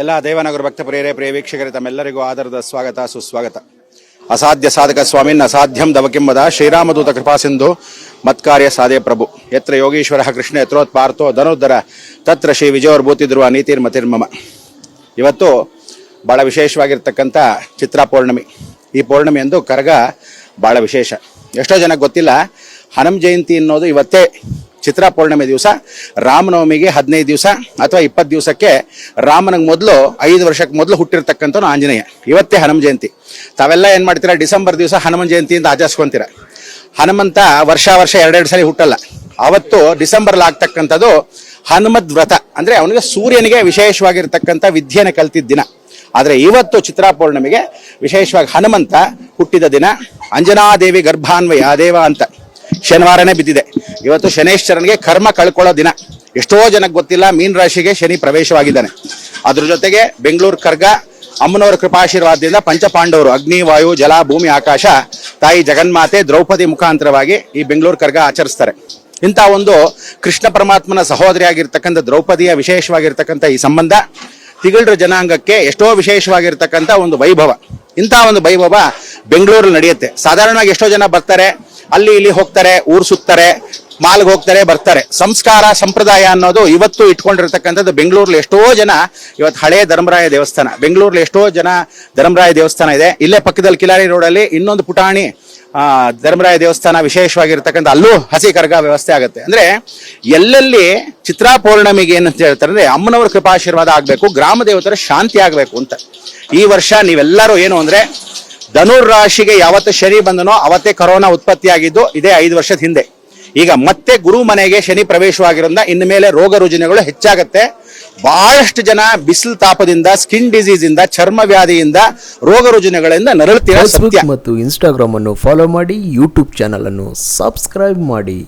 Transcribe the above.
ಎಲ್ಲ ದೇವನಗರ ಭಕ್ತ ಪ್ರಿಯರೇ, ಪ್ರಿಯ ವೀಕ್ಷಕರೇ, ತಮ್ಮೆಲ್ಲರಿಗೂ ಆಧಾರದ ಸ್ವಾಗತ, ಸುಸ್ವಾಗತ. ಅಸಾಧ್ಯ ಸಾಧಕ ಸ್ವಾಮಿನ್ ಅಸಾಧ್ಯಂ ದವಕಿಂಬದ ಶ್ರೀರಾಮದೂತ ಕೃಪಾಸಿಂಧು ಮತ್ಕಾರ್ಯ ಸಾಧೆ ಪ್ರಭು. ಯತ್ರ ಯೋಗೀಶ್ವರ ಕೃಷ್ಣ ಯತ್ರೋತ್ಪಾರ್ಥೋ ಧನೋದ್ಧರ ತತ್ರ ಶ್ರೀ ವಿಜಯೋರ್ಭೂತಿ ಧ್ರುವ ನೀತಿರ್ಮತಿರ್ಮಮ ಇವತ್ತು ಭಾಳ ವಿಶೇಷವಾಗಿರ್ತಕ್ಕಂಥ ಚಿತ್ರ ಪೌರ್ಣಮಿ. ಈ ಪೌರ್ಣಮಿ ಎಂದು ಕರಗ ಭಾಳ ವಿಶೇಷ. ಎಷ್ಟೋ ಜನಕ್ಕೆ ಗೊತ್ತಿಲ್ಲ, ಹನುಮ ಜಯಂತಿ ಅನ್ನೋದು ಇವತ್ತೇ ಚಿತ್ರ ಪೌರ್ಣಮಿ ದಿವಸ, ರಾಮನವಮಿಗೆ ಹದಿನೈದು ದಿವಸ ಅಥವಾ ಇಪ್ಪತ್ತು ದಿವಸಕ್ಕೆ ರಾಮನಿಗೆ ಮೊದಲು ಐದು ವರ್ಷಕ್ಕೆ ಮೊದಲು ಹುಟ್ಟಿರ್ತಕ್ಕಂಥ ಆಂಜನೇಯ. ಇವತ್ತೇ ಹನುಮ ಜಯಂತಿ. ತಾವೆಲ್ಲ ಏನು ಮಾಡ್ತೀರಾ, ಡಿಸೆಂಬರ್ ದಿವಸ ಹನುಮ ಜಯಂತಿ ಅಂತ ಆಚರಿಸ್ಕೊಂತೀರ? ಹನುಮಂತ ವರ್ಷ ವರ್ಷ ಎರಡೆರಡು ಸಲ ಹುಟ್ಟಲ್ಲ. ಅವತ್ತು ಡಿಸೆಂಬರ್ಲ್ಲಿ ಆಗ್ತಕ್ಕಂಥದ್ದು ಹನುಮದ್ ವ್ರತ. ಅಂದರೆ ಅವನಿಗೆ ಸೂರ್ಯನಿಗೆ ವಿಶೇಷವಾಗಿರ್ತಕ್ಕಂಥ ವಿದ್ಯೆಯನ್ನು ಕಲ್ತಿದ್ದ ದಿನ. ಆದರೆ ಇವತ್ತು ಚಿತ್ರಾ ಪೌರ್ಣಮಿಗೆ ವಿಶೇಷವಾಗಿ ಹನುಮಂತ ಹುಟ್ಟಿದ ದಿನ ಅಂಜನಾದೇವಿ ಗರ್ಭಾನ್ವಯ ದೇವ ಅಂತ ಶನಿವಾರನೇ ಬಿದ್ದಿದೆ. ಇವತ್ತು ಶನೇಶ್ವರನಿಗೆ ಕರ್ಮ ಕಳ್ಕೊಳ್ಳೋ ದಿನ. ಎಷ್ಟೋ ಜನಕ್ಕೆ ಗೊತ್ತಿಲ್ಲ, ಮೀನ್ ರಾಶಿಗೆ ಶನಿ ಪ್ರವೇಶವಾಗಿದ್ದಾನೆ. ಅದ್ರ ಜೊತೆಗೆ ಬೆಂಗಳೂರು ಕರ್ಗ ಅಮ್ಮನವರ ಕೃಪಾಶೀರ್ವಾದದಿಂದ ಪಂಚಪಾಂಡವರು, ಅಗ್ನಿ, ವಾಯು, ಜಲ, ಭೂಮಿ, ಆಕಾಶ, ತಾಯಿ ಜಗನ್ಮಾತೆ, ದ್ರೌಪದಿ ಮುಖಾಂತರವಾಗಿ ಈ ಬೆಂಗಳೂರು ಕರ್ಗ ಆಚರಿಸ್ತಾರೆ. ಇಂಥ ಒಂದು ಕೃಷ್ಣ ಪರಮಾತ್ಮನ ಸಹೋದರಿಯಾಗಿರ್ತಕ್ಕಂಥ ದ್ರೌಪದಿಯ ವಿಶೇಷವಾಗಿರ್ತಕ್ಕಂಥ ಈ ಸಂಬಂಧ, ತಿಗಳರ ಜನಾಂಗಕ್ಕೆ ಎಷ್ಟೋ ವಿಶೇಷವಾಗಿರ್ತಕ್ಕಂಥ ಒಂದು ವೈಭವ. ಇಂಥ ಒಂದು ವೈಭವ ಬೆಂಗಳೂರಲ್ಲಿ ನಡೆಯುತ್ತೆ. ಸಾಧಾರಣವಾಗಿ ಎಷ್ಟೋ ಜನ ಬರ್ತಾರೆ, ಅಲ್ಲಿ ಇಲ್ಲಿ ಹೋಗ್ತಾರೆ, ಊರು ಸುತ್ತಾರೆ ಮಾಲ್ಗೆ ಹೋಗ್ತಾರೆ, ಬರ್ತಾರೆ. ಸಂಸ್ಕಾರ, ಸಂಪ್ರದಾಯ ಅನ್ನೋದು ಇವತ್ತು ಇಟ್ಕೊಂಡಿರ್ತಕ್ಕಂಥದ್ದು ಬೆಂಗಳೂರಲ್ಲಿ ಎಷ್ಟೋ ಜನ ಇವತ್ತು ಹಳೆ ಧರ್ಮರಾಯ ದೇವಸ್ಥಾನ. ಬೆಂಗಳೂರಲ್ಲಿ ಎಷ್ಟೋ ಜನ ಧರ್ಮರಾಯ ದೇವಸ್ಥಾನ ಇದೆ. ಇಲ್ಲೇ ಪಕ್ಕದಲ್ಲಿ ಕಿಲಾರಿ ರೋಡಲ್ಲಿ ಇನ್ನೊಂದು ಪುಟಾಣಿ ಧರ್ಮರಾಯ ದೇವಸ್ಥಾನ ವಿಶೇಷವಾಗಿರ್ತಕ್ಕಂಥ ಅಲ್ಲೂ ಹಸಿ ಕರ್ಗ ವ್ಯವಸ್ಥೆ ಆಗುತ್ತೆ. ಅಂದ್ರೆ ಎಲ್ಲೆಲ್ಲಿ ಚಿತ್ರಾ ಪೌರ್ಣಮಿಗೆ ಏನಂತ ಹೇಳ್ತಾರೆ ಅಂದರೆ ಅಮ್ಮನವರ ಕೃಪಾಶೀರ್ವಾದ ಆಗಬೇಕು, ಗ್ರಾಮ ದೇವತರ ಶಾಂತಿ ಆಗಬೇಕು ಅಂತ. ಈ ವರ್ಷ ನೀವೆಲ್ಲರೂ ಏನು ಅಂದ್ರೆ ಧನುರ್ ರಾಶಿಗೆ ಯಾವತ್ತು ಶನಿ ಬಂದನೋ ಅವತ್ತೇ ಕರೋನಾ ಉತ್ಪತ್ತಿಯಾಗಿದ್ದು ಇದೇ ಐದು ವರ್ಷದ ಹಿಂದೆ. ಈಗ ಮತ್ತೆ ಗುರು ಮನೆಗೆ ಶನಿ ಪ್ರವೇಶವಾಗಿರೋದ್ರಿಂದ ಇನ್ನು ಮೇಲೆ ರೋಗ ರುಜಿನಗಳು ಹೆಚ್ಚಾಗುತ್ತೆ. ಬಹಳಷ್ಟು ಜನ ಬಿಸಿಲು ತಾಪದಿಂದ ಸ್ಕಿನ್ ಡಿಸೀಸ್ ಇಂದ ಚರ್ಮ ವ್ಯಾಧಿಯಿಂದ ರೋಗ ರುಜಿನಗಳಿಂದ ನರಳುತ್ತಿರೋ ಫೇಸ್ಬುಕ್ ಸತ್ಯ. ಮತ್ತು ಇನ್ಸ್ಟಾಗ್ರಾಮ್ ಅನ್ನು ಫಾಲೋ ಮಾಡಿ ಯೂಟ್ಯೂಬ್ ಚಾನಲ್ ಅನ್ನು ಸಬ್ಸ್ಕ್ರೈಬ್ ಮಾಡಿ.